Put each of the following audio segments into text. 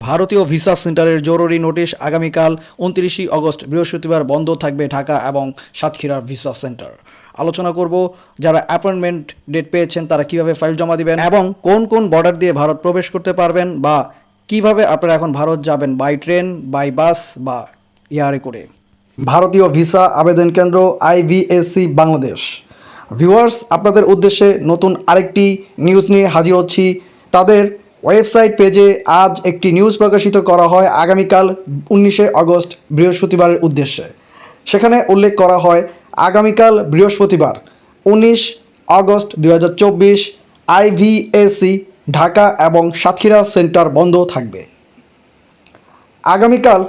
ভারতীয় ভিসা সেন্টারের জরুরি নোটিশ আগামীকাল উনত্রিশে অগস্ট বৃহস্পতিবার বন্ধ থাকবে ঢাকা এবং সাতক্ষীরার ভিসা সেন্টার। আলোচনা করব যারা অ্যাপয়েন্টমেন্ট ডেট পেয়েছেন তারা কীভাবে ফাইল জমা দিবেন এবং কোন কোন বর্ডার দিয়ে ভারত প্রবেশ করতে পারবেন বা কীভাবে আপনারা এখন ভারত যাবেন বাই ট্রেন বাই বাস বা ইয়ারে করে। ভারতীয় ভিসা আবেদন কেন্দ্র আইভিএসসি বাংলাদেশ। ভিউয়ার্স, আপনাদের উদ্দেশ্যে নতুন আরেকটি নিউজ নিয়ে হাজির হচ্ছি। তাদের ওয়েবসাইট পেজে আজ একটি নিউজ প্রকাশিত করা হয় আগামীকাল উনিশে আগস্ট, বৃহস্পতিবারের উদ্দেশ্যে। সেখানে উল্লেখ করা হয়, আগামীকাল বৃহস্পতিবার, উনিশ আগস্ট দুই হাজার চব্বিশ আইভিএসসি ঢাকা এবং সাতক্ষীরা সেন্টার বন্ধ থাকবে। আগামীকাল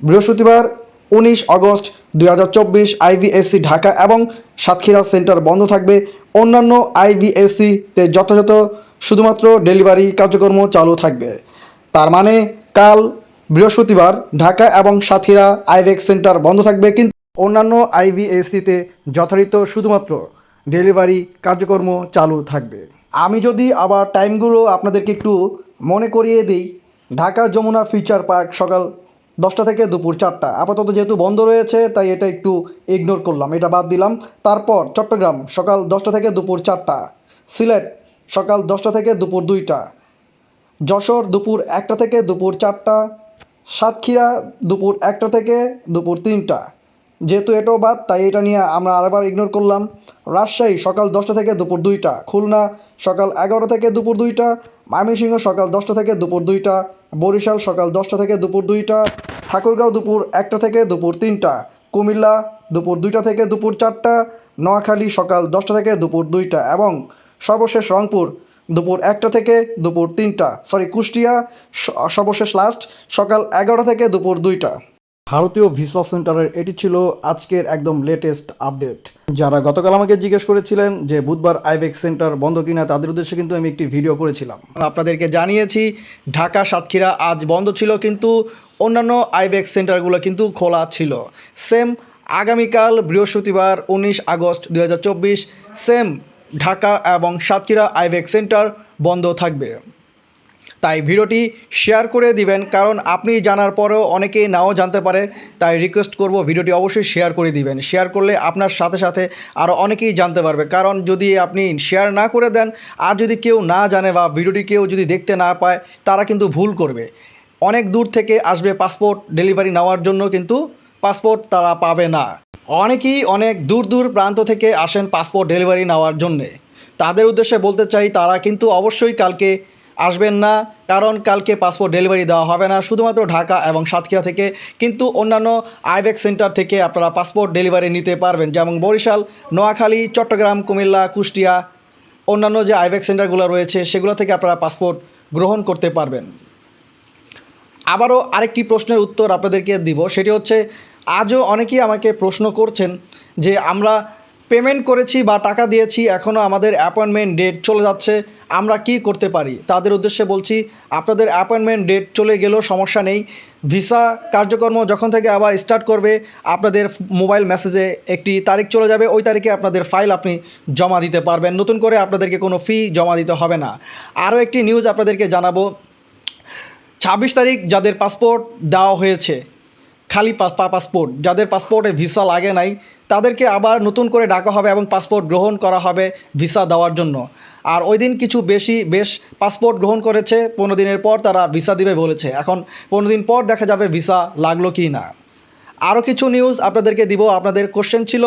বৃহস্পতিবার, উনিশ আগস্ট দুই হাজার চব্বিশ ঢাকা এবং সাতক্ষীরা সেন্টার বন্ধ থাকবে। অন্যান্য আইভিএসসিতে যথাযথ শুধুমাত্র ডেলিভারি কার্যক্রম চালু থাকবে। তার মানে কাল বৃহস্পতিবার ঢাকা এবং সাতক্ষীরা আইভেক সেন্টার বন্ধ থাকবে কিন্তু অন্যান্য আইভিএসসিতে যথারীত শুধুমাত্র ডেলিভারি কার্যক্রম চালু থাকবে। আমি যদি আবার টাইমগুলো আপনাদেরকে একটু মনে করিয়ে দিই, ঢাকা যমুনা ফিউচার পার্ক সকাল দশটা থেকে দুপুর চারটা। আপাতত যেহেতু বন্ধ রয়েছে, তাই এটা একটু ইগনোর করলাম। এটা বাদ দিলাম। তারপর চট্টগ্রাম সকাল দশটা থেকে দুপুর চারটা। সিলেট সকাল দশটা থেকে দুপুর দুইটা যশোর দুপুর একটা থেকে দুপুর চারটা সাতক্ষীরা দুপুর একটা থেকে দুপুর তিনটা যেহেতু এটাও বাদ তাই এটা নিয়ে আমরা আরেকবার ইগনোর করলাম রাজশাহী সকাল দশটা থেকে দুপুর দুইটা খুলনা সকাল এগারোটা থেকে দুপুর দুইটা ময়মনসিংহ সকাল দশটা থেকে দুপুর দুইটা বরিশাল সকাল দশটা থেকে দুপুর দুইটা ঠাকুরগাঁও দুপুর একটা থেকে দুপুর তিনটা কুমিল্লা দুপুর দুইটা থেকে দুপুর চারটা নোয়াখালী সকাল দশটা থেকে দুপুর দুইটা এবং সর্বশেষ রংপুর দুপুর একটা থেকে দুপুর তিনটা। সরি কুষ্টিয়া সর্বশেষ লাস্ট সকাল এগারোটা থেকে দুপুর দুইটা। ভারতীয় ভিসা সেন্টারের এটি ছিল আজকের একদম লেটেস্ট আপডেট যারা গতকাল আমাকে জিজ্ঞেস করেছিলেন যে বুধবার আইবেক সেন্টার বন্ধ কিনা তাদের উদ্দেশ্যে কিন্তু আমি একটি ভিডিও করেছিলাম। আপনাদেরকে জানিয়েছি ঢাকা সাতক্ষীরা আজ বন্ধ ছিল কিন্তু অন্যান্য আইবেক সেন্টারগুলো কিন্তু খোলা ছিল। সেম আগামীকাল বৃহস্পতিবার উনিশ আগস্ট দুই হাজার চব্বিশ সেম ঢাকা এবং সাতক্ষীরা আইবেক সেন্টার বন্ধ থাকবে। তাই ভিডিওটি শেয়ার করে দিবেন, কারণ আপনি জানার পরেও অনেকেই নাও জানতে পারে, তাই রিকোয়েস্ট করব ভিডিওটি অবশ্যই শেয়ার করে দিবেন। শেয়ার করলে আপনার সাথে সাথে আরও অনেকেই জানতে পারবে, কারণ যদি আপনি শেয়ার না করে দেন, আর যদি কেউ না জানে বা ভিডিওটি কেউ যদি দেখতে না পায়, তারা কিন্তু ভুল করবে। অনেক দূর থেকে আসবে পাসপোর্ট ডেলিভারি নেওয়ার জন্য কিন্তু পাসপোর্ট তারা পাবে না। অনেকেই অনেক দূর দূর প্রান্ত থেকে আসেন পাসপোর্ট ডেলিভারি নেওয়ার জন্যে। তাদের উদ্দেশ্যে বলতে চাই, তারা কিন্তু অবশ্যই কালকে আসবেন না, কারণ কালকে পাসপোর্ট ডেলিভারি দেওয়া হবে না। শুধুমাত্র ঢাকা এবং সাতক্ষীরা থেকে, কিন্তু অন্যান্য আইবেক সেন্টার থেকে আপনারা পাসপোর্ট ডেলিভারি নিতে পারবেন। যেমন বরিশাল, নোয়াখালী, চট্টগ্রাম, কুমিল্লা, কুষ্টিয়া, অন্যান্য যে আইবেক সেন্টারগুলো রয়েছে, সেগুলো থেকে আপনারা পাসপোর্ট গ্রহণ করতে পারবেন। আবারও আরেকটি প্রশ্নের উত্তর আপনাদেরকে দিব। সেটি হচ্ছে আজও অনেকেই আমাকে প্রশ্ন করছেন যে আমরা পেমেন্ট করেছি বা টাকা দিয়েছি এখনও আমাদের অ্যাপয়েন্টমেন্ট ডেট চলে যাচ্ছে, আমরা কি করতে পারি? তাদের উদ্দেশ্যে বলছি, আপনাদের অ্যাপয়েন্টমেন্ট ডেট চলে গেলেও সমস্যা নেই। ভিসা কার্যক্রম যখন থেকে আবার স্টার্ট করবে, আপনাদের মোবাইল মেসেজে একটি তারিখ চলে যাবে, ওই তারিখে আপনাদের ফাইল আপনি জমা দিতে পারবেন। নতুন করে আপনাদেরকে কোনো ফি জমা দিতে হবে না। আরও একটি নিউজ আপনাদেরকে জানাব। ছাব্বিশ তারিখ যাদের পাসপোর্ট দেওয়া হয়েছে খালি পাসপোর্ট। যাদের পাসপোর্টে ভিসা লাগে নাই, তাদেরকে আবার নতুন করে ডাকা হবে এবং পাসপোর্ট গ্রহণ করা হবে ভিসা দেওয়ার জন্য। আর ওই দিন কিছু বেশি, বেশ পাসপোর্ট গ্রহণ করেছে, পনেরো দিনের পর তারা ভিসা দিবে বলেছে। এখন পনেরো দিন পর দেখা যাবে ভিসা লাগল কি না। আরও কিছু নিউজ আপনাদেরকে দিব। আপনাদের কোশ্চেন ছিল,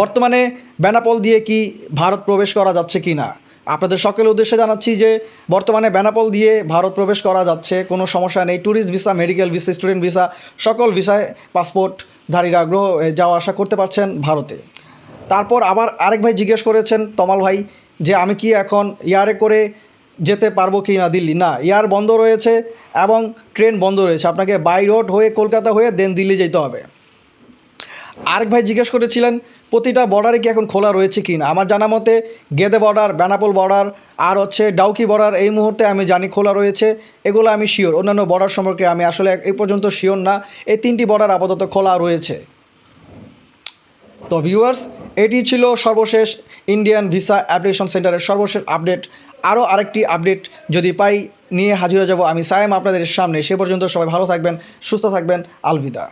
বর্তমানে বেনাপোল দিয়ে কি ভারত প্রবেশ করা যাচ্ছে কি না? আপনাদের সকলের উদ্দেশ্যে জানাচ্ছি যে বর্তমানে বেনাপোল দিয়ে ভারত প্রবেশ করা যাচ্ছে। কোনো সমস্যা নেই। Tourist visa, medical visa, student visa, সকল ভিসায় পাসপোর্টধারীরা গ্রহ যাওয়া আসা করতে পারছেন ভারতে। তারপর আবার আরেক ভাই জিজ্ঞেস করেছেন, তমাল ভাই, যে আমি কি এখন ইয়ারে করে যেতে পারব কি না দিল্লি? না এয়ার বন্ধ রয়েছে এবং ট্রেন বন্ধ রয়েছে। আপনাকে বাই রোড হয়ে কলকাতা হয়ে দেন দিল্লি যেতে হবে। আরেক ভাই জিজ্ঞেস করেছিলেন, প্রতিটা বর্ডারে কি এখন খোলা রয়েছে কি না আমার জানা মতে গেদে বর্ডার বেনাপোল বর্ডার আর হচ্ছে ডাউকি বর্ডার এই মুহূর্তে আমি জানি খোলা রয়েছে। এগুলো আমি শিওর অন্যান্য বর্ডার সম্পর্কে আমি আসলে এই পর্যন্ত শিওর না। এই তিনটি বর্ডার আপাতত খোলা রয়েছে। তো ভিউয়ার্স এটি ছিল সর্বশেষ ইন্ডিয়ান ভিসা অ্যাপ্লিকেশন সেন্টারের সর্বশেষ আপডেট আরও আরেকটি আপডেট যদি পাই, নিয়ে হাজির হয়ে যাব আমি। সায়েম, আপনাদের সামনে। সে পর্যন্ত সবাই ভালো থাকবেন, সুস্থ থাকবেন। আলবিদা।